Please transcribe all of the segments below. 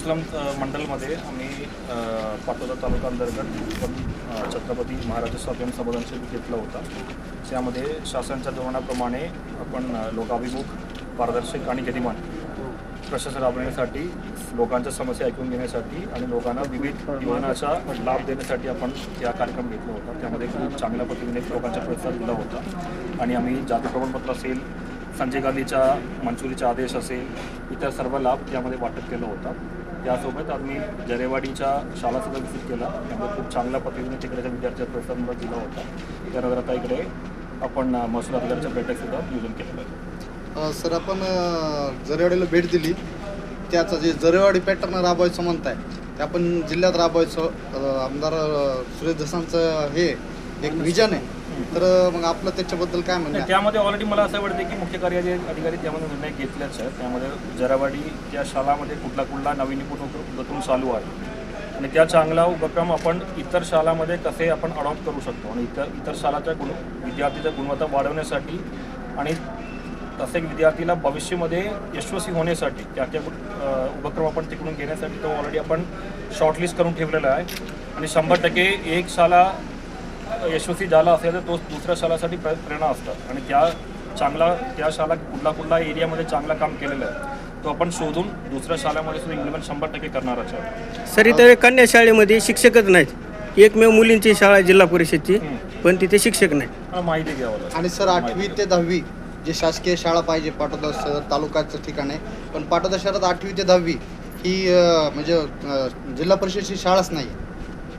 मुस्लम मंडलमध्ये आम्ही पाटोदा तालुका अंतर्गत छत्रपती महाराज स्वाभिमान समाजांशी घेतला होता. त्यामध्ये शासनाच्या धोरणाप्रमाणे आपण लोकाभिमुख पारदर्शक आणि गतिमान प्रशासन राबवण्यासाठी लोकांच्या समस्या ऐकून घेण्यासाठी आणि लोकांना विविध विमानाचा लाभ देण्यासाठी आपण या कार्यक्रम घेतला होता. त्यामध्ये खूप चांगल्या पद्धतीने लोकांचा प्रतिसाद दिला होता. आणि आम्ही जाती प्रमाणपत्र असेल संजय गांधीच्या मंजुरीचा आदेश असेल इतर सर्व लाभ यामध्ये वाटप केला होता. त्यासोबत आम्ही जरेवाडीच्या शाळासुद्धा विजिट केला. त्यामुळे खूप चांगल्या पद्धतीने तिकडच्या विद्यार्थ्यांचा प्रतिसाद दिला होता. त्यानंतर आता इकडे आपण महसूल अधिकाऱ्याच्या बैठकसुद्धा नियोजन केलेलं आहे सर आपण जरेवाडीला भेट दिली. त्याचं जे जरेवाडी पॅटर्न राबवायचं म्हणताय ते आपण जिल्ह्यात राबवायचं. आमदार सुरेश दसांचं हे एक विजन आहे. तर मग आपलं त्याच्याबद्दल काय म्हणणं नाही, आहे? त्यामध्ये ऑलरेडी मला असं वाटतं की मुख्य कार्यकारी अधिकारी त्यामध्ये निर्णय घेतलेच आहे त्यामध्ये जरावाडी त्या शाळामध्ये कुठला कुठला नाविन्यपूर्ण उपक्रम चालू आहे आणि त्या चांगला उपक्रम आपण इतर शाळामध्ये कसे आपण अडॉप्ट करू शकतो आणि इतर इतर शाळाच्या गुण विद्यार्थीच्या गुणवत्ता वाढवण्यासाठी आणि तसे विद्यार्थीला भविष्यामध्ये यशस्वी होण्यासाठी त्या त्या अ, उपक्रम आपण तिकडून घेण्यासाठी तो ऑलरेडी आपण शॉर्टलिस्ट करून ठेवलेला आहे आणि शंभर टक्के एक शाळा यशस्वी झाला असेल तर तो दुसऱ्या शाळासाठी प्रे प्रेरणा असतात. आणि त्या चांगला त्या शाळा कुठला कुठला एरियामध्ये चांगला काम केलेलं आहे तो आपण शोधून दुसऱ्या शाळेमध्ये सुद्धा इम्प्लिमेंट शंभर टक्के करणारच आहे सर इथं कन्या शाळेमध्ये शिक्षकच नाहीत. एकमेव मुलींची शाळा आहे जिल्हा परिषदची पण तिथे शिक्षक नाही मला माहिती घ्यावं आणि सर आठवी ते दहावी जे शासकीय शाळा पाहिजे पाटोदा शहर तालुक्याचं ठिकाण आहे पण पाटोदा शहरात आठवी ते दहावी ही म्हणजे जिल्हा परिषदची शाळाच नाही.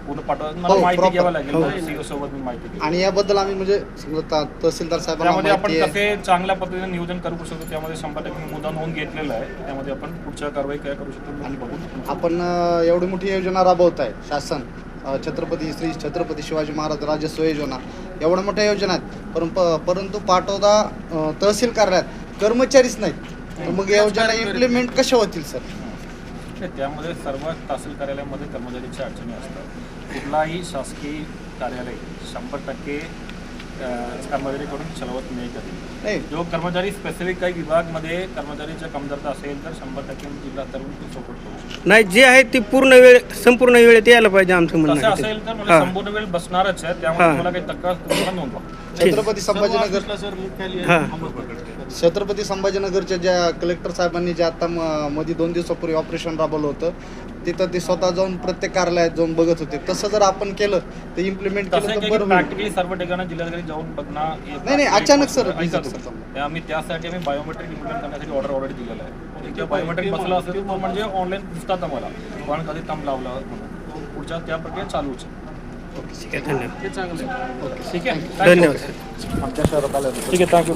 पूर्ण पाठवा. मला हो, माहिती proper. घ्यावं लागेल हो. ना, CEO सोबत मी माहिती घेईन. आणि याबद्दल आम्ही म्हणजे समजा ता- तहसीलदार साहेबांना त्यामध्ये आपण माहिती आहे. कसे चांगल्या पद्धतीने नियोजन करू शकतो त्यामध्ये शंभर टक्के मुद्दा नोंद घेतलेला आहे. त्यामध्ये आपण पुढच्या कारवाई काय करू शकतो आणि बघून आपण अ, एवढी मोठी योजना राबवत आहे शासन अ, छत्रपती श्री छत्रपती शिवाजी महाराज राज्य योजना. एवढ्या मोठ्या योजना आहेत परंतु परंतु अ, तहसील कार्यालयात कर्मचारीच नाहीत. तर मग या योजना इम्प्लिमेंट कशा होतील सर? नाही, त्यामध्ये सर्व तहसील कार्यालयामध्ये कर्मचारीच्या अडचणी असतात. कुठलाही शासकीय कार्यालय शंभर टक्के कर्मचारीकडून चलवत नाही कधी. नाही. जो कर्मचारी स्पेसिफिक काही विभागमध्ये कर्मचारीच्या कमतरता असेल तर शंभर टक्के जिल्हा तरुण तो सपोर्ट करू नाही जे आहे ते पूर्ण वेळ संपूर्ण वेळेत यायला पाहिजे आमचं म्हणणं तसं आहे ते. असेल तर मला. संपूर्ण वेळ बसणारच आहे. त्यामुळे. मला काही तक्रार तुम्हाला नोंदवा. छत्रपती संभाजीनगर. हां. छत्रपती संभाजीनगरच्या ज्या कलेक्टर साहेबांनी जे आता म- मध्ये दोन दिवसापूर्वी ऑपरेशन राबवलं होतं तिथं ते स्वतः जाऊन प्रत्येक कार्यालयात जाऊन बघत होते. तसं जर आपण केलं तर इम्प्लिमेंट केलं तर बरं होईल. प्रॅक्टिकली सर्व ठिकाणी जिल्हाधिकारी जाऊन बघणार नाही, नाही, अचानक सर, आम्ही त्यासाठी आम्ही बायोमेट्रिक इम्प्लिमेंट करण्यासाठी ऑर्डर ऑलरेडी दिलेला आहे. एकदा बायोमेट्रिक बसला असेल तर तो म्हणजे ऑनलाईन दिसतात आम्हाला. पण कधी तम लावला म्हणून तो पुढच्या त्या प्रक्रिया चालूच आहे. ठीक आहे धन्यवाद. ठीक आहे. धन्यवाद सर. ठीक आहे थँक्यू